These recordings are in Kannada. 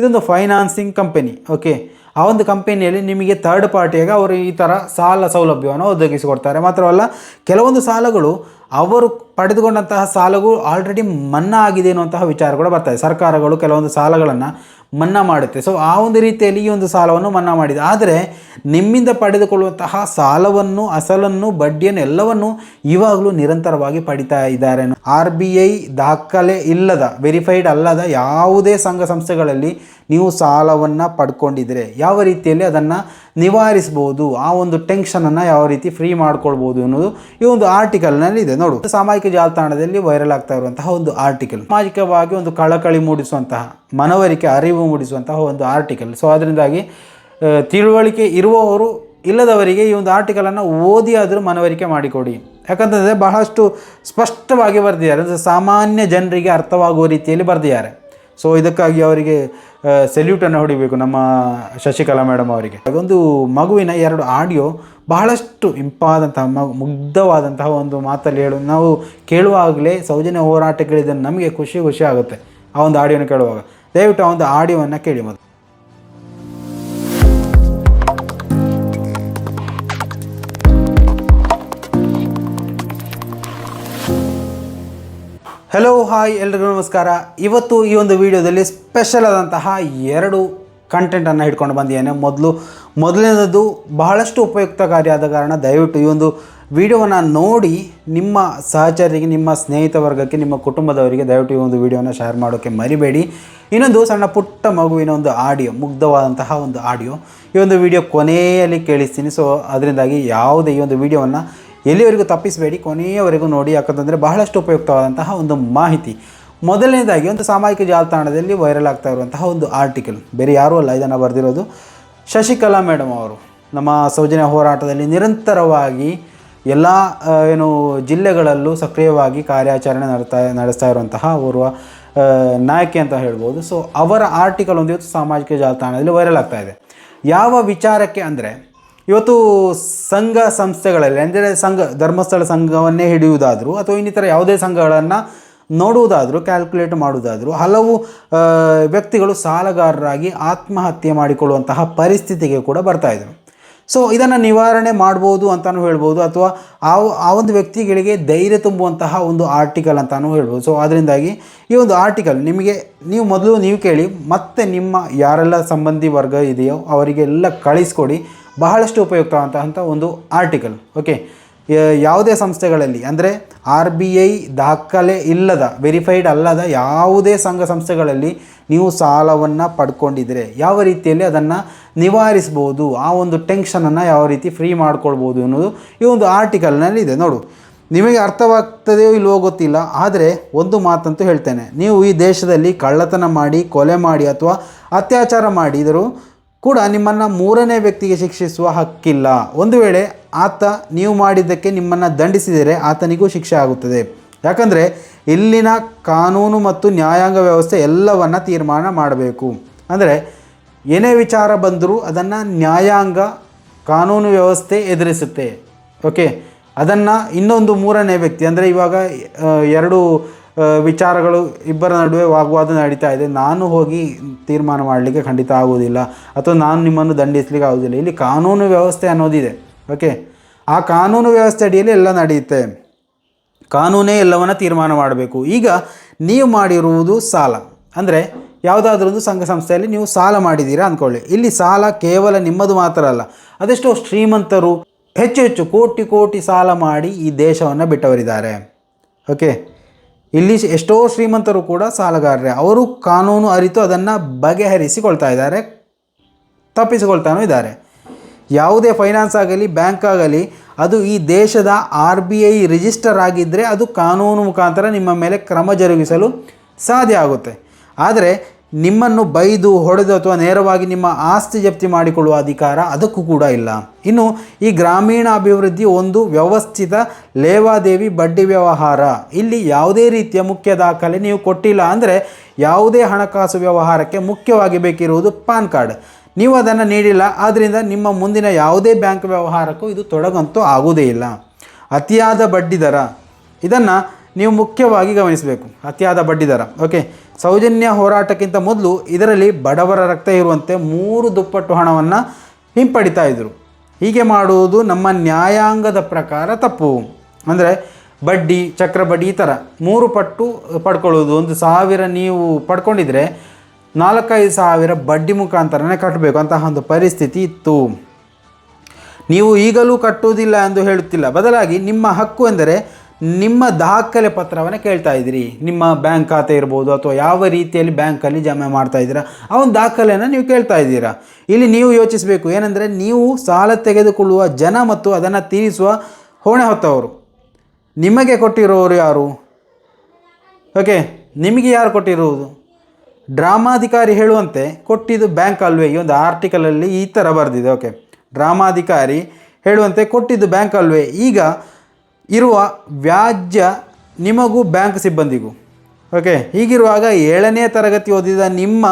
ಇದೊಂದು ಫೈನಾನ್ಸಿಂಗ್ ಕಂಪನಿ ಓಕೆ ಆ ಒಂದು ಕಂಪನಿಯಲ್ಲಿ ನಿಮಗೆ ಥರ್ಡ್ ಪಾರ್ಟಿಯಾಗಿ ಅವರು ಈ ಥರ ಸಾಲ ಸೌಲಭ್ಯವನ್ನು ಒದಗಿಸಿಕೊಡ್ತಾರೆ. ಮಾತ್ರವಲ್ಲ, ಕೆಲವೊಂದು ಸಾಲಗಳು ಅವರು ಪಡೆದುಕೊಂಡಂತಹ ಸಾಲಗಳು ಆಲ್ರೆಡಿ ಮನ್ನಾ ಆಗಿದೆ ಅನ್ನುವಂತಹ ಕೂಡ ಬರ್ತದೆ ಸರ್ಕಾರಗಳು ಕೆಲವೊಂದು ಸಾಲಗಳನ್ನು ಮನ್ನಾ ಮಾಡುತ್ತೆ. ಸೊ ಆ ಒಂದು ರೀತಿಯಲ್ಲಿ ಈ ಒಂದು ಸಾಲವನ್ನು ಮನ್ನಾ ಮಾಡಿದೆ. ಆದರೆ, ನಿಮ್ಮಿಂದ ಪಡೆದುಕೊಳ್ಳುವಂತಹ ಸಾಲವನ್ನು, ಅಸಲನ್ನು, ಬಡ್ಡಿಯನ್ನು ಎಲ್ಲವನ್ನು ಇವಾಗಲೂ ನಿರಂತರವಾಗಿ ಪಡಿತಾ ಇದ್ದಾರೆ. ಆರ್ ಬಿ ಐ ದಾಖಲೆ ಇಲ್ಲದ ವೆರಿಫೈಡ್ ಅಲ್ಲದ ಯಾವುದೇ ಸಂಘ ಸಂಸ್ಥೆಗಳಲ್ಲಿ ನೀವು ಸಾಲವನ್ನು ಪಡ್ಕೊಂಡಿದ್ರೆ ಯಾವ ರೀತಿಯಲ್ಲಿ ಅದನ್ನು ನಿವಾರಿಸ್ಬೋದು, ಆ ಒಂದು ಟೆನ್ಷನನ್ನು ಯಾವ ರೀತಿ ಫ್ರೀ ಮಾಡ್ಕೊಳ್ಬೋದು ಅನ್ನೋದು ಈ ಒಂದು ಆರ್ಟಿಕಲ್ನಲ್ಲಿ ಇದೆ. ನೋಡು, ಸಾಮಾಜಿಕ ಜಾಲತಾಣದಲ್ಲಿ ವೈರಲ್ ಆಗ್ತಾ ಇರುವಂತಹ ಒಂದು ಆರ್ಟಿಕಲ್ ಸಾಮಾಜಿಕವಾಗಿ ಒಂದು ಕಳಕಳಿ ಮೂಡಿಸುವಂತಹ, ಮನವರಿಕೆ, ಅರಿವು ಮೂಡಿಸುವಂತಹ ಒಂದು ಆರ್ಟಿಕಲ್ ಸೊ ಅದರಿಂದಾಗಿ ತಿಳುವಳಿಕೆ ಇರುವವರು ಇಲ್ಲದವರಿಗೆ ಈ ಒಂದು ಆರ್ಟಿಕಲನ್ನು ಓದಿ ಆದರೂ ಮನವರಿಕೆ ಮಾಡಿಕೊಡಿ. ಯಾಕಂತಂದರೆ ಬಹಳಷ್ಟು ಸ್ಪಷ್ಟವಾಗಿ ಬರೆದಿದ್ದಾರೆ. ಅಂದರೆ ಸಾಮಾನ್ಯ ಜನರಿಗೆ ಅರ್ಥವಾಗುವ ರೀತಿಯಲ್ಲಿ ಬರೆದಿದ್ದಾರೆ. ಸೊ ಇದಕ್ಕಾಗಿ ಅವರಿಗೆ ಸೆಲ್ಯೂಟನ್ನು ಹೊಡಿಬೇಕು ನಮ್ಮ ಶಶಿಕಲಾ ಮೇಡಮ್ ಅವರಿಗೆ. ಅದೊಂದು ಮಗುವಿನ ಎರಡು ಆಡಿಯೋ ಬಹಳಷ್ಟು ಇಂಪಾದಂತಹ ಮಗು ಮುಗ್ಧವಾದಂತಹ ಒಂದು ಮಾತಲ್ಲಿ ಹೇಳು. ನಾವು ಕೇಳುವಾಗಲೇ ಸೌಜನ್ಯ ಹೋರಾಟಗಳಿದ್ದ ನಮಗೆ ಖುಷಿ ಖುಷಿ ಆಗುತ್ತೆ. ಆ ಒಂದು ಆಡಿಯೋನ ಕೇಳುವಾಗ. ದಯವಿಟ್ಟು ಆ ಒಂದು ಆಡಿಯೋವನ್ನು ಕೇಳಿ ಮೊದಲು. ಹಲೋ ಹಾಯ್ ಎಲ್ರಿಗೂ ನಮಸ್ಕಾರ. ಇವತ್ತು ಈ ಒಂದು ವಿಡಿಯೋದಲ್ಲಿ ಸ್ಪೆಷಲ್ ಆದಂತಹ ಎರಡು ಕಂಟೆಂಟನ್ನು ಹಿಡ್ಕೊಂಡು ಬಂದಿದ್ದೇನೆ. ಮೊದಲು ಮೊದಲನೇದು ಬಹಳಷ್ಟು ಉಪಯುಕ್ತಕಾರಿಯಾದ ಕಾರಣ ದಯವಿಟ್ಟು ಈ ಒಂದು ವಿಡಿಯೋವನ್ನು ನೋಡಿ ನಿಮ್ಮ ಸಹಚರಿಗೆ ನಿಮ್ಮ ಸ್ನೇಹಿತ ವರ್ಗಕ್ಕೆ ನಿಮ್ಮ ಕುಟುಂಬದವರಿಗೆ ದಯವಿಟ್ಟು ಈ ಒಂದು ವಿಡಿಯೋನ ಶೇರ್ ಮಾಡೋಕ್ಕೆ ಮರಿಬೇಡಿ. ಇನ್ನೊಂದು ಸಣ್ಣ ಪುಟ್ಟ ಮಗುವಿನ ಒಂದು ಆಡಿಯೋ ಮುಗ್ಧವಾದಂತಹ ಒಂದು ಆಡಿಯೋ ಈ ಒಂದು ವಿಡಿಯೋ ಕೊನೆಯಲ್ಲಿ ಕೇಳಿಸ್ತೀನಿ. ಸೊ ಅದರಿಂದಾಗಿ ಯಾವುದೇ ಈ ಒಂದು ವಿಡಿಯೋವನ್ನು ಎಲ್ಲಿವರೆಗೂ ತಪ್ಪಿಸಬೇಡಿ, ಕೊನೆಯವರೆಗೂ ನೋಡಿ ಯಾಕಂತಂದರೆ ಬಹಳಷ್ಟು ಉಪಯುಕ್ತವಾದಂತಹ ಒಂದು ಮಾಹಿತಿ. ಮೊದಲನೇದಾಗಿ ಒಂದು ಸಾಮಾಜಿಕ ಜಾಲತಾಣದಲ್ಲಿ ವೈರಲ್ ಆಗ್ತಾ ಇರುವಂತಹ ಒಂದು ಆರ್ಟಿಕಲ್ ಬೇರೆ ಯಾರೂ ಅಲ್ಲ, ಇದನ್ನು ಬರೆದಿರೋದು ಶಶಿಕಲಾ ಮೇಡಮ್ ಅವರು. ನಮ್ಮ ಸೌಜನ್ಯ ಹೋರಾಟದಲ್ಲಿ ನಿರಂತರವಾಗಿ ಎಲ್ಲ ಏನು ಜಿಲ್ಲೆಗಳಲ್ಲೂ ಸಕ್ರಿಯವಾಗಿ ಕಾರ್ಯಾಚರಣೆ ನಡೆಸ್ತಾ ನಡೆಸ್ತಾ ಇರುವಂತಹ ಓರ್ವ ನಾಯಕಿ ಅಂತ ಹೇಳ್ಬೋದು. ಸೊ ಅವರ ಆರ್ಟಿಕಲ್ ಒಂದು ಸಾಮಾಜಿಕ ಜಾಲತಾಣದಲ್ಲಿ ವೈರಲ್ ಆಗ್ತಾ ಇದೆ. ಯಾವ ವಿಚಾರಕ್ಕೆ ಅಂದರೆ ಇವತ್ತು ಸಂಘ ಸಂಸ್ಥೆಗಳಲ್ಲಿ, ಅಂದರೆ ಸಂಘ, ಧರ್ಮಸ್ಥಳ ಸಂಘವನ್ನೇ ಹಿಡಿಯುವುದಾದರೂ ಅಥವಾ ಇನ್ನಿತರ ಯಾವುದೇ ಸಂಘಗಳನ್ನು ನೋಡುವುದಾದರೂ ಕ್ಯಾಲ್ಕುಲೇಟ್ ಮಾಡುವುದಾದರೂ, ಹಲವು ವ್ಯಕ್ತಿಗಳು ಸಾಲಗಾರರಾಗಿ ಆತ್ಮಹತ್ಯೆ ಮಾಡಿಕೊಳ್ಳುವಂತಹ ಪರಿಸ್ಥಿತಿಗೆ ಕೂಡ ಬರ್ತಾ ಇದ್ದರು ಸೊ ಇದನ್ನು ನಿವಾರಣೆ ಮಾಡ್ಬೋದು ಅಂತಲೂ ಹೇಳ್ಬೋದು, ಅಥವಾ ಆ ಆ ಒಂದು ವ್ಯಕ್ತಿಗಳಿಗೆ ಧೈರ್ಯ ತುಂಬುವಂತಹ ಒಂದು ಆರ್ಟಿಕಲ್ ಅಂತಲೂ ಹೇಳ್ಬೋದು. ಸೊ ಅದರಿಂದಾಗಿ ಈ ಒಂದು ಆರ್ಟಿಕಲ್ ನಿಮಗೆ, ನೀವು ಮೊದಲು ನೀವು ಕೇಳಿ, ಮತ್ತೆ ನಿಮ್ಮ ಯಾರೆಲ್ಲ ಸಂಬಂಧಿ ವರ್ಗ ಇದೆಯೋ ಅವರಿಗೆಲ್ಲ ಕಳಿಸ್ಕೊಡಿ. ಬಹಳಷ್ಟು ಉಪಯುಕ್ತವಾದಂತಹ ಒಂದು ಆರ್ಟಿಕಲ್ ಓಕೆ ಯಾವುದೇ ಸಂಸ್ಥೆಗಳಲ್ಲಿ, ಅಂದರೆ ಆರ್ ಬಿ ಐ ದಾಖಲೆ ಇಲ್ಲದ ವೆರಿಫೈಡ್ ಅಲ್ಲದ ಯಾವುದೇ ಸಂಘ ಸಂಸ್ಥೆಗಳಲ್ಲಿ ನೀವು ಸಾಲವನ್ನು ಪಡ್ಕೊಂಡಿದ್ದರೆ ಯಾವ ರೀತಿಯಲ್ಲಿ ಅದನ್ನು ನಿವಾರಿಸ್ಬೋದು, ಆ ಒಂದು ಟೆನ್ಷನನ್ನು ಯಾವ ರೀತಿ ಫ್ರೀ ಮಾಡ್ಕೊಳ್ಬೋದು ಅನ್ನೋದು ಈ ಒಂದು ಆರ್ಟಿಕಲ್ನಲ್ಲಿ ಇದೆ. ನೋಡು. ನಿಮಗೆ ಅರ್ಥವಾಗ್ತದೆಯೋ ಇಲ್ವೋ ಗೊತ್ತಿಲ್ಲ, ಆದರೆ ಒಂದು ಮಾತಂತೂ ಹೇಳ್ತೇನೆ. ನೀವು ಈ ದೇಶದಲ್ಲಿ ಕಳ್ಳತನ ಮಾಡಿ, ಕೊಲೆ ಮಾಡಿ ಅಥವಾ ಅತ್ಯಾಚಾರ ಮಾಡಿದರೂ ಕೂಡ ನಿಮ್ಮನ್ನು ಮೂರನೇ ವ್ಯಕ್ತಿಗೆ ಶಿಕ್ಷಿಸುವ ಹಕ್ಕಿಲ್ಲ. ಒಂದು ವೇಳೆ ಆತ ನೀವು ಮಾಡಿದ್ದಕ್ಕೆ ನಿಮ್ಮನ್ನು ದಂಡಿಸಿದರೆ ಆತನಿಗೂ ಶಿಕ್ಷೆ ಆಗುತ್ತದೆ. ಯಾಕಂದರೆ ಇಲ್ಲಿನ ಕಾನೂನು ಮತ್ತು ನ್ಯಾಯಾಂಗ ವ್ಯವಸ್ಥೆ ಎಲ್ಲವನ್ನು ತೀರ್ಮಾನ ಮಾಡಬೇಕು. ಅಂದರೆ ಏನೇ ವಿಚಾರ ಬಂದರೂ ಅದನ್ನು ನ್ಯಾಯಾಂಗ ಕಾನೂನು ವ್ಯವಸ್ಥೆ ಎದುರಿಸುತ್ತೆ. ಓಕೆ? ಅದನ್ನು ಇನ್ನೊಂದು ಮೂರನೇ ವ್ಯಕ್ತಿ, ಅಂದರೆ ಇವಾಗ ಎರಡು ವಿಚಾರಗಳು ಇಬ್ಬರ ನಡುವೆ ವಾಗ್ವಾದ ನಡೀತಾ ಇದೆ. ನಾನು ಹೋಗಿ ತೀರ್ಮಾನ ಮಾಡಲಿಕ್ಕೆ ಖಂಡಿತ ಆಗುವುದಿಲ್ಲ. ಅಥವಾ ನಾನು ನಿಮ್ಮನ್ನು ದಂಡಿಸಲಿಕ್ಕೆ ಆಗೋದಿಲ್ಲ ಇಲ್ಲಿ ಕಾನೂನು ವ್ಯವಸ್ಥೆ ಅನ್ನೋದಿದೆ. ಓಕೆ? ಆ ಕಾನೂನು ವ್ಯವಸ್ಥೆ ಅಡಿಯಲ್ಲಿ ಎಲ್ಲ ನಡೆಯುತ್ತೆ. ಕಾನೂನೇ ಎಲ್ಲವನ್ನು ತೀರ್ಮಾನ ಮಾಡಬೇಕು. ಈಗ ನೀವು ಮಾಡಿರುವುದು ಸಾಲ. ಅಂದರೆ ಯಾವುದಾದ್ರೂ ಸಂಘ ಸಂಸ್ಥೆಯಲ್ಲಿ ನೀವು ಸಾಲ ಮಾಡಿದ್ದೀರಾ ಅಂದ್ಕೊಳ್ಳಿ. ಇಲ್ಲಿ ಸಾಲ ಕೇವಲ ನಿಮ್ಮದು ಮಾತ್ರ ಅಲ್ಲ. ಅದೆಷ್ಟೋ ಶ್ರೀಮಂತರು ಹೆಚ್ಚು ಹೆಚ್ಚು ಕೋಟಿ ಕೋಟಿ ಸಾಲ ಮಾಡಿ ಈ ದೇಶವನ್ನು ಬಿಟ್ಟವರಿದ್ದಾರೆ. ಓಕೆ? ಇಲ್ಲಿ ಎಷ್ಟೋ ಶ್ರೀಮಂತರು ಕೂಡ ಸಾಲಗಾರರೇ. ಅವರು ಕಾನೂನು ಅರಿತು ಅದನ್ನು ಬಗೆಹರಿಸಿಕೊಳ್ತಾ ಇದ್ದಾರೆ ತಪ್ಪಿಸಿಕೊಳ್ತಾನೂ ಇದ್ದಾರೆ. ಯಾವುದೇ ಫೈನಾನ್ಸ್ ಆಗಲಿ, ಬ್ಯಾಂಕ್ ಆಗಲಿ, ಅದು ಈ ದೇಶದ ಆರ್ ಬಿ ಐ ರಿಜಿಸ್ಟರ್ ಆಗಿದ್ದರೆ ಅದು ಕಾನೂನು ಮುಖಾಂತರ ನಿಮ್ಮ ಮೇಲೆ ಕ್ರಮ ಜರುಗಿಸಲು ಸಾಧ್ಯ ಆಗುತ್ತೆ. ಆದರೆ ನಿಮ್ಮನ್ನು ಬೈದು ಹೊಡೆದು ಅಥವಾ ನೇರವಾಗಿ ನಿಮ್ಮ ಆಸ್ತಿ ಜಪ್ತಿ ಮಾಡಿಕೊಳ್ಳುವ ಅಧಿಕಾರ ಅದಕ್ಕೂ ಕೂಡ ಇಲ್ಲ. ಇನ್ನು ಈ ಗ್ರಾಮೀಣ ಅಭಿವೃದ್ಧಿ ಒಂದು ವ್ಯವಸ್ಥಿತ ಲೇವಾದೇವಿ ಬಡ್ಡಿ ವ್ಯವಹಾರ. ಇಲ್ಲಿ ಯಾವುದೇ ರೀತಿಯ ಮುಖ್ಯ ದಾಖಲೆ ನೀವು ಕೊಟ್ಟಿಲ್ಲ ಅಂದರೆ ಯಾವುದೇ ಹಣಕಾಸು ವ್ಯವಹಾರಕ್ಕೆ ಮುಖ್ಯವಾಗಿ ಬೇಕಿರುವುದು ಪಾನ್ ಕಾರ್ಡ್. ನೀವು ಅದನ್ನು ನೀಡಿಲ್ಲ ಆದ್ದರಿಂದ ನಿಮ್ಮ ಮುಂದಿನ ಯಾವುದೇ ಬ್ಯಾಂಕ್ ವ್ಯವಹಾರಕ್ಕೂ ಇದು ತೊಡಗಂತೂ ಆಗುವುದೇ ಇಲ್ಲ. ಅತಿಯಾದ ಬಡ್ಡಿ ದರ. ಇದನ್ನು ನೀವು ಮುಖ್ಯವಾಗಿ ಗಮನಿಸಬೇಕು. ಅತಿಯಾದ ಬಡ್ಡಿದರ ಓಕೆ ಸೌಜನ್ಯ ಹೋರಾಟಕ್ಕಿಂತ ಮೊದಲು ಇದರಲ್ಲಿ ಬಡವರ ರಕ್ತ ಇರುವಂತೆ ಮೂರು ದುಪ್ಪಟ್ಟು ಹಣವನ್ನು ಹಿಂಪಡಿತಾ ಇದ್ದರು ಹೀಗೆ ಮಾಡುವುದು ನಮ್ಮ ನ್ಯಾಯಾಂಗದ ಪ್ರಕಾರ ತಪ್ಪು. ಅಂದರೆ ಬಡ್ಡಿ ಚಕ್ರ ಬಡ್ಡಿ ಈ ಥರ ಮೂರು ಪಟ್ಟು ಪಡ್ಕೊಳ್ಳೋದು ಒಂದು ಸಾವಿರ ನೀವು ಪಡ್ಕೊಂಡಿದ್ರೆ ನಾಲ್ಕೈದು ಸಾವಿರ ಬಡ್ಡಿ ಮುಖಾಂತರನೇ ಕಟ್ಟಬೇಕು. ಅಂತಹ ಒಂದು ಪರಿಸ್ಥಿತಿ ಇತ್ತು. ನೀವು ಈಗಲೂ ಕಟ್ಟುವುದಿಲ್ಲ ಎಂದು ಹೇಳುತ್ತಿಲ್ಲ. ಬದಲಾಗಿ ನಿಮ್ಮ ಹಕ್ಕು ಎಂದರೆ ನಿಮ್ಮ ದಾಖಲೆ ಪತ್ರವನ್ನು ಕೇಳ್ತಾ ಇದ್ದೀರಿ. ನಿಮ್ಮ ಬ್ಯಾಂಕ್ ಖಾತೆ ಇರ್ಬೋದು ಅಥವಾ ಯಾವ ರೀತಿಯಲ್ಲಿ ಬ್ಯಾಂಕಲ್ಲಿ ಜಮೆ ಮಾಡ್ತಾ ಇದ್ದೀರಾ ಆ ಒಂದು ದಾಖಲೆಯನ್ನು ನೀವು ಕೇಳ್ತಾ ಇದ್ದೀರಾ. ಇಲ್ಲಿ ನೀವು ಯೋಚಿಸಬೇಕು, ಏನಂದರೆ ನೀವು ಸಾಲ ತೆಗೆದುಕೊಳ್ಳುವ ಜನ ಮತ್ತು ಅದನ್ನು ತೀರಿಸುವ ಹೊಣೆ ಹೊತ್ತವರು. ನಿಮಗೆ ಕೊಟ್ಟಿರೋರು ಯಾರು? ಓಕೆ, ನಿಮಗೆ ಯಾರು ಕೊಟ್ಟಿರುವುದು ಡ್ರಾಮಾಧಿಕಾರಿ ಹೇಳುವಂತೆ ಕೊಟ್ಟಿದ್ದು ಬ್ಯಾಂಕ್ ಅಲ್ವೇ, ಈ ಒಂದು ಆರ್ಟಿಕಲಲ್ಲಿ ಈ ಥರ ಬರೆದಿದೆ, ಓಕೆ. ಡ್ರಾಮಾಧಿಕಾರಿ ಹೇಳುವಂತೆ ಕೊಟ್ಟಿದ್ದು ಬ್ಯಾಂಕ್ ಅಲ್ವೇ. ಈಗ ಇರುವ ವ್ಯಾಜ್ಯ ನಿಮಗೂ ಬ್ಯಾಂಕ್ ಸಿಬ್ಬಂದಿಗೂ. ಓಕೆ ಹೀಗಿರುವಾಗ ಏಳನೇ ತರಗತಿ ಓದಿದ ನಿಮ್ಮ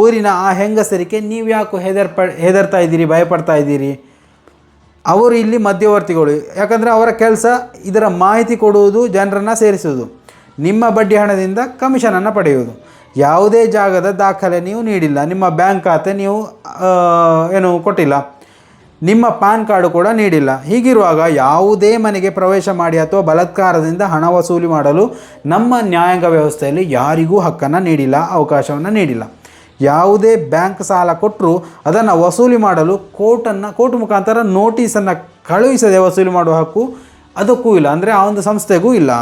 ಊರಿನ ಆ ಹೆಂಗಸರಿಗೆ ನೀವು ಯಾಕೆ ಹೆದರ್ಪ ಹೆದರ್ತಾ ಇದ್ದೀರಿ, ಭಯಪಡ್ತಾ ಇದ್ದೀರಿ? ಅವರು ಇಲ್ಲಿ ಮಧ್ಯವರ್ತಿಗಳು. ಯಾಕಂದರೆ ಅವರ ಕೆಲಸ ಇದರ ಮಾಹಿತಿ ಕೊಡುವುದು, ಜನರನ್ನು ಸೇರಿಸುವುದು. ನಿಮ್ಮ ಬಡ್ಡಿ ಹಣದಿಂದ ಕಮಿಷನನ್ನು ಪಡೆಯುವುದು. ಯಾವುದೇ ಜಾಗದ ದಾಖಲೆ ನೀವು ನೀಡಿಲ್ಲ. ನಿಮ್ಮ ಬ್ಯಾಂಕ್ ಖಾತೆ ನೀವು ಏನು ಕೊಟ್ಟಿಲ್ಲ. ನಿಮ್ಮ ಪಾನ್ ಕಾರ್ಡು ಕೂಡ ನೀಡಿಲ್ಲ. ಹೀಗಿರುವಾಗ ಯಾವುದೇ ಮನೆಗೆ ಪ್ರವೇಶ ಮಾಡಿ ಅಥವಾ ಬಲಾತ್ಕಾರದಿಂದ ಹಣ ವಸೂಲಿ ಮಾಡಲು ನಮ್ಮ ನ್ಯಾಯಾಂಗ ವ್ಯವಸ್ಥೆಯಲ್ಲಿ ಯಾರಿಗೂ ಹಕ್ಕನ್ನು ನೀಡಿಲ್ಲ, ಅವಕಾಶವನ್ನು ನೀಡಿಲ್ಲ. ಯಾವುದೇ ಬ್ಯಾಂಕ್ ಸಾಲ ಕೊಟ್ಟರು ಅದನ್ನು ವಸೂಲಿ ಮಾಡಲು ಕೋರ್ಟನ್ನು, ಕೋರ್ಟ್ ಮುಖಾಂತರ ನೋಟಿಸನ್ನು ಕಳುಹಿಸದೆ ವಸೂಲಿ ಮಾಡುವ ಹಕ್ಕು ಅದಕ್ಕೂ ಇಲ್ಲ, ಅಂದರೆ ಆ ಒಂದು ಸಂಸ್ಥೆಗೂ ಇಲ್ಲ.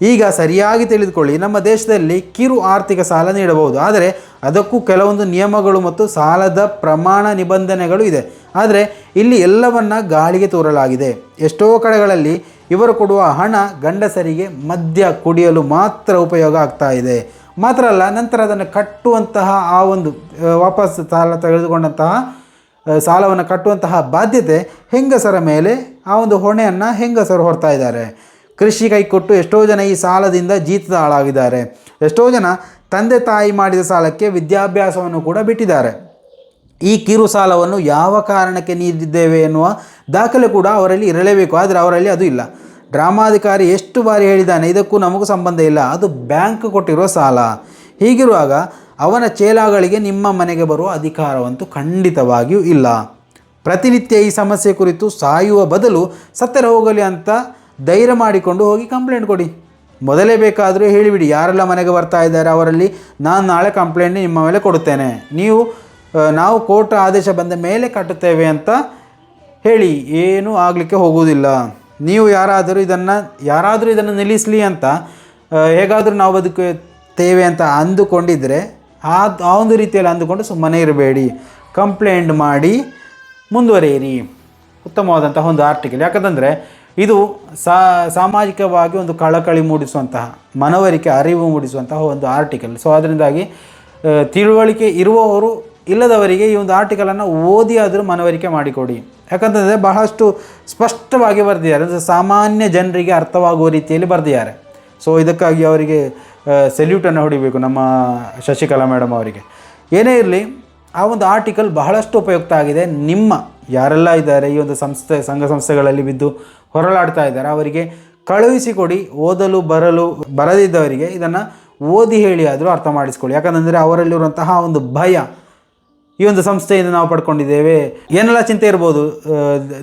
ಈಗ ಸರಿಯಾಗಿ ತಿಳಿದುಕೊಳ್ಳಿ, ನಮ್ಮ ದೇಶದಲ್ಲಿ ಕಿರು ಆರ್ಥಿಕ ಸಾಲ ನೀಡಬಹುದು. ಆದರೆ ಅದಕ್ಕೂ ಕೆಲವೊಂದು ನಿಯಮಗಳು ಮತ್ತು ಸಾಲದ ಪ್ರಮಾಣ ನಿಬಂಧನೆಗಳು ಇದೆ. ಆದರೆ ಇಲ್ಲಿ ಎಲ್ಲವನ್ನ ಗಾಳಿಗೆ ತೋರಲಾಗಿದೆ. ಎಷ್ಟೋ ಕಡೆಗಳಲ್ಲಿ ಇವರು ಕೊಡುವ ಹಣ ಗಂಡಸರಿಗೆ ಮದ್ಯ ಕುಡಿಯಲು ಮಾತ್ರ ಉಪಯೋಗ ಆಗ್ತಾ ಇದೆ. ಮಾತ್ರ ಅಲ್ಲ, ನಂತರ ಅದನ್ನು ಕಟ್ಟುವಂತಹ ಆ ಒಂದು ವಾಪಸ್ ಸಾಲ ತೆಗೆದುಕೊಂಡಂತಹ ಸಾಲವನ್ನು ಕಟ್ಟುವಂತಹ ಬಾಧ್ಯತೆ ಹೆಂಗಸರ ಮೇಲೆ, ಆ ಒಂದು ಹೊಣೆಯನ್ನು ಹೆಂಗಸರು ಹೊರ್ತಾ ಇದ್ದಾರೆ. ಕೃಷಿ ಕೈಕೊಟ್ಟು ಎಷ್ಟೋ ಜನ ಈ ಸಾಲದಿಂದ ಜೀತದ ಹಾಳಾಗಿದ್ದಾರೆ. ಎಷ್ಟೋ ಜನ ತಂದೆ ತಾಯಿ ಮಾಡಿದ ಸಾಲಕ್ಕೆ ವಿದ್ಯಾಭ್ಯಾಸವನ್ನು ಕೂಡ ಬಿಟ್ಟಿದ್ದಾರೆ. ಈ ಕಿರು ಸಾಲವನ್ನು ಯಾವ ಕಾರಣಕ್ಕೆ ನೀಡಿದ್ದೇವೆ ಎನ್ನುವ ದಾಖಲೆ ಕೂಡ ಅವರಲ್ಲಿ ಇರಲೇಬೇಕು, ಆದರೆ ಅವರಲ್ಲಿ ಅದು ಇಲ್ಲ. ಡ್ರಾಮಾಧಿಕಾರಿ ಎಷ್ಟು ಬಾರಿ ಹೇಳಿದ್ದಾನೆ, ಇದಕ್ಕೂ ನಮಗೂ ಸಂಬಂಧ ಇಲ್ಲ, ಅದು ಬ್ಯಾಂಕ್ ಕೊಟ್ಟಿರುವ ಸಾಲ. ಹೀಗಿರುವಾಗ ಅವನ ಚೇಲಾಗಳಿಗೆ ನಿಮ್ಮ ಮನೆಗೆ ಬರುವ ಅಧಿಕಾರವಂತೂ ಖಂಡಿತವಾಗಿಯೂ ಇಲ್ಲ. ಪ್ರತಿನಿತ್ಯ ಈ ಸಮಸ್ಯೆ ಕುರಿತು ಸಾಯುವ ಬದಲು ಸತ್ತರೆ ಹೋಗಲಿ ಅಂತ ಧೈರ್ಯ ಮಾಡಿಕೊಂಡು ಹೋಗಿ ಕಂಪ್ಲೇಂಟ್ ಕೊಡಿ. ಮೊದಲೇ ಬೇಕಾದರೂ ಹೇಳಿಬಿಡಿ, ಯಾರೆಲ್ಲ ಮನೆಗೆ ಬರ್ತಾ ಇದ್ದಾರೆ ಅವರಲ್ಲಿ, ನಾನು ನಾಳೆ ಕಂಪ್ಲೇಂಟ್ ನಿಮ್ಮ ಮೇಲೆ ಕೊಡುತ್ತೇನೆ. ನೀವು ನಾವು ಕೋರ್ಟ್ ಆದೇಶ ಬಂದ ಮೇಲೆ ಕಟ್ಟುತ್ತೇವೆ ಅಂತ ಹೇಳಿ, ಏನೂ ಆಗಲಿಕ್ಕೆ ಹೋಗುವುದಿಲ್ಲ. ನೀವು ಯಾರಾದರೂ ಇದನ್ನು ಯಾರಾದರೂ ಇದನ್ನು ನಿಲ್ಲಿಸಲಿ ಅಂತ ಹೇಗಾದರೂ ನಾವು ಬದುಕುತ್ತೇವೆ ಅಂತ ಅಂದುಕೊಂಡಿದ್ದರೆ ಆ ಒಂದು ರೀತಿಯಲ್ಲಿ ಅಂದುಕೊಂಡು ಸುಮ್ಮನೆ ಇರಬೇಡಿ. ಕಂಪ್ಲೇಂಟ್ ಮಾಡಿ ಮುಂದುವರಿಯಿರಿ. ಉತ್ತಮವಾದಂತಹ ಒಂದು ಆರ್ಟಿಕಲ್. ಯಾಕಂತಂದರೆ, ಇದು ಸಾಮಾಜಿಕವಾಗಿ ಒಂದು ಕಳಕಳಿ ಮೂಡಿಸುವಂತಹ, ಮನವರಿಕೆ, ಅರಿವು ಮೂಡಿಸುವಂತಹ ಒಂದು ಆರ್ಟಿಕಲ್. ಸೊ ಅದರಿಂದಾಗಿ ತಿಳುವಳಿಕೆ ಇರುವವರು ಇಲ್ಲದವರಿಗೆ ಈ ಒಂದು ಆರ್ಟಿಕಲನ್ನು ಓದಿ ಆದರೂ ಮನವರಿಕೆ ಮಾಡಿಕೊಡಿ. ಯಾಕಂತಂದರೆ ಬಹಳಷ್ಟು ಸ್ಪಷ್ಟವಾಗಿ ಬರೆದಿದ್ದಾರೆ. ಅಂದರೆ ಸಾಮಾನ್ಯ ಜನರಿಗೆ ಅರ್ಥವಾಗುವ ರೀತಿಯಲ್ಲಿ ಬರೆದಿದ್ದಾರೆ. ಸೊ ಇದಕ್ಕಾಗಿ ಅವರಿಗೆ ಸೆಲ್ಯೂಟನ್ನು ಹೊಡಿಬೇಕು ನಮ್ಮ ಶಶಿಕಲಾ ಮೇಡಮ್ ಅವರಿಗೆ. ಏನೇ ಇರಲಿ, ಆ ಒಂದು ಆರ್ಟಿಕಲ್ ಬಹಳಷ್ಟು ಉಪಯುಕ್ತ ಆಗಿದೆ. ನಿಮ್ಮ ಯಾರೆಲ್ಲ ಇದ್ದಾರೆ, ಈ ಒಂದು ಸಂಸ್ಥೆ, ಸಂಘ ಸಂಸ್ಥೆಗಳಲ್ಲಿ ಬಿದ್ದು ಹೊರಳಾಡ್ತಾ ಇದ್ದಾರೆ, ಅವರಿಗೆ ಕಳುಹಿಸಿಕೊಡಿ. ಓದಲು, ಬರಲು, ಬರದಿದ್ದವರಿಗೆ ಇದನ್ನು ಓದಿ ಹೇಳಿ ಆದರೂ ಅರ್ಥ ಮಾಡಿಸ್ಕೊಳ್ಳಿ. ಯಾಕಂದರೆ ಅವರಲ್ಲಿರುವಂತಹ ಒಂದು ಭಯ ಈ ಒಂದು ಸಂಸ್ಥೆಯಿಂದ ನಾವು ಪಡ್ಕೊಂಡಿದ್ದೇವೆ. ಏನೆಲ್ಲ ಚಿಂತೆ ಇರ್ಬೋದು?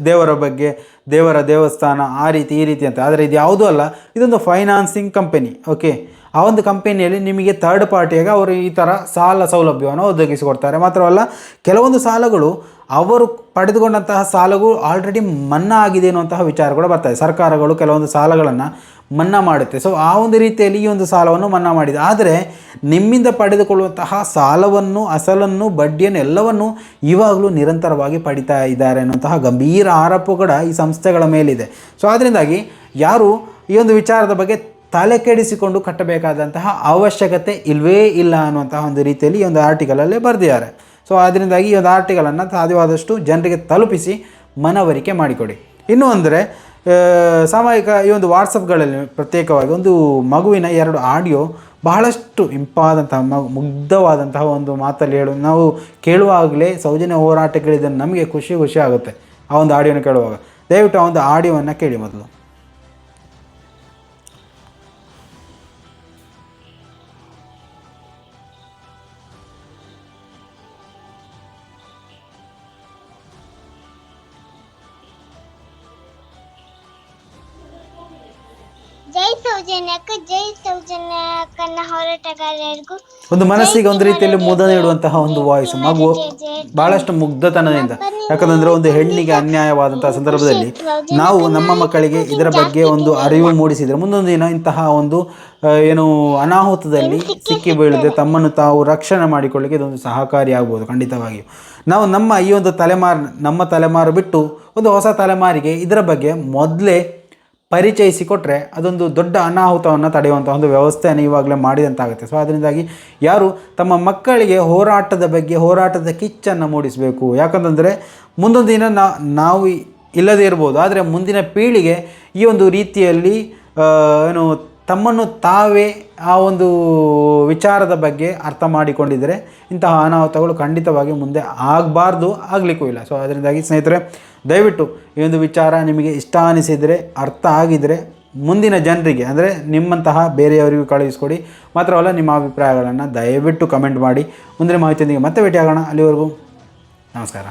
ದೇವರ ಬಗ್ಗೆ, ದೇವರ ದೇವಸ್ಥಾನ, ಆ ರೀತಿ, ಈ ರೀತಿ ಅಂತ. ಆದರೆ ಇದು ಯಾವುದೂ ಅಲ್ಲ, ಇದೊಂದು ಫೈನಾನ್ಸಿಂಗ್ ಕಂಪನಿ ಓಕೆ ಆ ಒಂದು ಕಂಪನಿಯಲ್ಲಿ ನಿಮಗೆ ಥರ್ಡ್ ಪಾರ್ಟಿಯಾಗಿ ಅವರು ಈ ಥರ ಸಾಲ ಸೌಲಭ್ಯವನ್ನು ಒದಗಿಸಿಕೊಡ್ತಾರೆ. ಮಾತ್ರವಲ್ಲ, ಕೆಲವೊಂದು ಸಾಲಗಳು ಅವರು ಪಡೆದುಕೊಂಡಂತಹ ಸಾಲಗಳು ಆಲ್ರೆಡಿ ಮನ್ನಾ ಆಗಿದೆ ಅನ್ನುವಂತಹ ವಿಚಾರ ಕೂಡ ಇದೆ. ಸರ್ಕಾರಗಳು ಕೆಲವೊಂದು ಸಾಲಗಳನ್ನು ಮನ್ನಾ ಮಾಡುತ್ತೆ. ಸೊ ಆ ಒಂದು ರೀತಿಯಲ್ಲಿ ಈ ಒಂದು ಸಾಲವನ್ನು ಮನ್ನಾ ಮಾಡಿದೆ. ಆದರೆ, ನಿಮ್ಮಿಂದ ಪಡೆದುಕೊಳ್ಳುವಂತಹ ಸಾಲವನ್ನು, ಅಸಲನ್ನು, ಬಡ್ಡಿಯನ್ನು ಎಲ್ಲವನ್ನು ಇವಾಗಲೂ ನಿರಂತರವಾಗಿ ಪಡಿತಾ ಇದ್ದಾರೆ ಅನ್ನುವಂತಹ ಗಂಭೀರ ಆರೋಪ ಕೂಡ ಈ ಸಂಸ್ಥೆಗಳ ಮೇಲಿದೆ. ಸೊ ಅದರಿಂದಾಗಿ ಯಾರು ಈ ಒಂದು ವಿಚಾರದ ಬಗ್ಗೆ ತಲೆ ಕೆಡಿಸಿಕೊಂಡು ಕಟ್ಟಬೇಕಾದಂತಹ ಅವಶ್ಯಕತೆ ಇಲ್ವೇ ಇಲ್ಲ ಅನ್ನುವಂತಹ ಒಂದು ರೀತಿಯಲ್ಲಿ ಈ ಒಂದು ಆರ್ಟಿಕಲಲ್ಲೇ ಬರೆದಿದ್ದಾರೆ. ಸೊ ಅದರಿಂದಾಗಿ ಈ ಒಂದು ಆರ್ಟಿಕಲನ್ನು ಸಾಧ್ಯವಾದಷ್ಟು ಜನರಿಗೆ ತಲುಪಿಸಿ ಮನವರಿಕೆ ಮಾಡಿಕೊಡಿ. ಇನ್ನು ಅಂದರೆ ಸಾಮಾಜಿಕ ಈ ಒಂದು ವಾಟ್ಸಪ್ಗಳಲ್ಲಿ ಪ್ರತ್ಯೇಕವಾಗಿ ಒಂದು ಮಗುವಿನ ಎರಡು ಆಡಿಯೋ ಬಹಳಷ್ಟು ಇಂಪಾದಂತಹ ಮಗು ಮುಗ್ಧವಾದಂತಹ ಒಂದು ಮಾತಲ್ಲಿ ಹೇಳು, ನಾವು ಕೇಳುವಾಗಲೇ ಸೌಜನ್ಯ ಹೋರಾಟಗಳಿದ್ದರೆ ನಮಗೆ ಖುಷಿ ಖುಷಿ ಆಗುತ್ತೆ. ಆ ಒಂದು ಆಡಿಯೋನ ಕೇಳುವಾಗ. ದಯವಿಟ್ಟು ಆ ಒಂದು ಆಡಿಯೋವನ್ನು ಕೇಳಿ ಮೊದಲು. ಜೈ ಸೌಜನ್ಯಕ್ಕ ಜೈ ಸೌಜನ್ಯಕ್ಕನ್ನ ಹೋರಾಟಗಾರರಿಗೂ ಒಂದು ಮನಸ್ಸಿಗೆ ಒಂದು ರೀತಿಯಲ್ಲಿ ಮುದ ನೀಡುವಂತಹ ಒಂದು ವಾಯ್ಸ್. ಮಗು ಬಹಳಷ್ಟು ಮುಗ್ಧತನದಿಂದ. ಯಾಕಂದ್ರೆ ಒಂದು ಹೆಣ್ಣಿಗೆ ಅನ್ಯಾಯವಾದಂತಹ ಸಂದರ್ಭದಲ್ಲಿ ನಾವು ನಮ್ಮ ಮಕ್ಕಳಿಗೆ ಇದರ ಬಗ್ಗೆ ಒಂದು ಅರಿವು ಮೂಡಿಸಿದರೆ ಮುಂದೊಂದು ದಿನ ಇಂತಹ ಒಂದು ಏನು ಅನಾಹುತದಲ್ಲಿ ಸಿಕ್ಕಿ ಬೀಳದೆ ತಮ್ಮನ್ನು ತಾವು ರಕ್ಷಣೆ ಮಾಡಿಕೊಳ್ಳಿಕ್ಕೆ ಇದೊಂದು ಸಹಕಾರಿಯಾಗಬಹುದು ಖಂಡಿತವಾಗಿಯೂ. ನಾವು ನಮ್ಮ ಈ ಒಂದು ತಲೆಮಾರು ನಮ್ಮ ತಲೆಮಾರು ಬಿಟ್ಟು ಒಂದು ಹೊಸ ತಲೆಮಾರಿಗೆ ಇದರ ಬಗ್ಗೆ ಮೊದಲೇ ಪರಿಚಯಿಸಿಕೊಟ್ರೆ ಅದೊಂದು ದೊಡ್ಡ ಅನಾಹುತವನ್ನು ತಡೆಯುವಂಥ ಒಂದು ವ್ಯವಸ್ಥೆಯನ್ನು ಇವಾಗಲೇ ಮಾಡಿದಂತಾಗುತ್ತೆ. ಸೊ ಅದರಿಂದಾಗಿ ಯಾರು ತಮ್ಮ ಮಕ್ಕಳಿಗೆ ಹೋರಾಟದ ಬಗ್ಗೆ, ಹೋರಾಟದ ಕಿಚ್ಚನ್ನು ಮೂಡಿಸಬೇಕು. ಯಾಕಂತಂದರೆ ಮುಂದೊಂದು ದಿನ ನಾವು ಇಲ್ಲದೇ ಇರ್ಬೋದು. ಆದರೆ ಮುಂದಿನ ಪೀಳಿಗೆ ಈ ಒಂದು ರೀತಿಯಲ್ಲಿ ಏನು ತಮ್ಮನ್ನು ತಾವೇ ಆ ಒಂದು ವಿಚಾರದ ಬಗ್ಗೆ ಅರ್ಥ ಮಾಡಿಕೊಂಡಿದ್ದರೆ ಇಂತಹ ಅನಾಹುತಗಳು ಖಂಡಿತವಾಗಿ ಮುಂದೆ ಆಗಬಾರ್ದು, ಆಗಲಿಕ್ಕೂ ಇಲ್ಲ. ಸೊ ಅದರಿಂದಾಗಿ ಸ್ನೇಹಿತರೆ, ದಯವಿಟ್ಟು ಈ ಒಂದು ವಿಚಾರ ನಿಮಗೆ ಇಷ್ಟ ಅನಿಸಿದರೆ, ಅರ್ಥ ಆಗಿದರೆ ಮುಂದಿನ ಜನರಿಗೆ, ಅಂದರೆ ನಿಮ್ಮಂತಹ ಬೇರೆಯವರಿಗೂ ಕಳುಹಿಸ್ಕೊಡಿ. ಮಾತ್ರವಲ್ಲ, ನಿಮ್ಮ ಅಭಿಪ್ರಾಯಗಳನ್ನು ದಯವಿಟ್ಟು ಕಮೆಂಟ್ ಮಾಡಿ. ಮುಂದಿನ ಮಾಹಿತಿಯೊಂದಿಗೆ ಮತ್ತೆ ಭೇಟಿಯಾಗೋಣ. ಅಲ್ಲಿವರೆಗೂ ನಮಸ್ಕಾರ.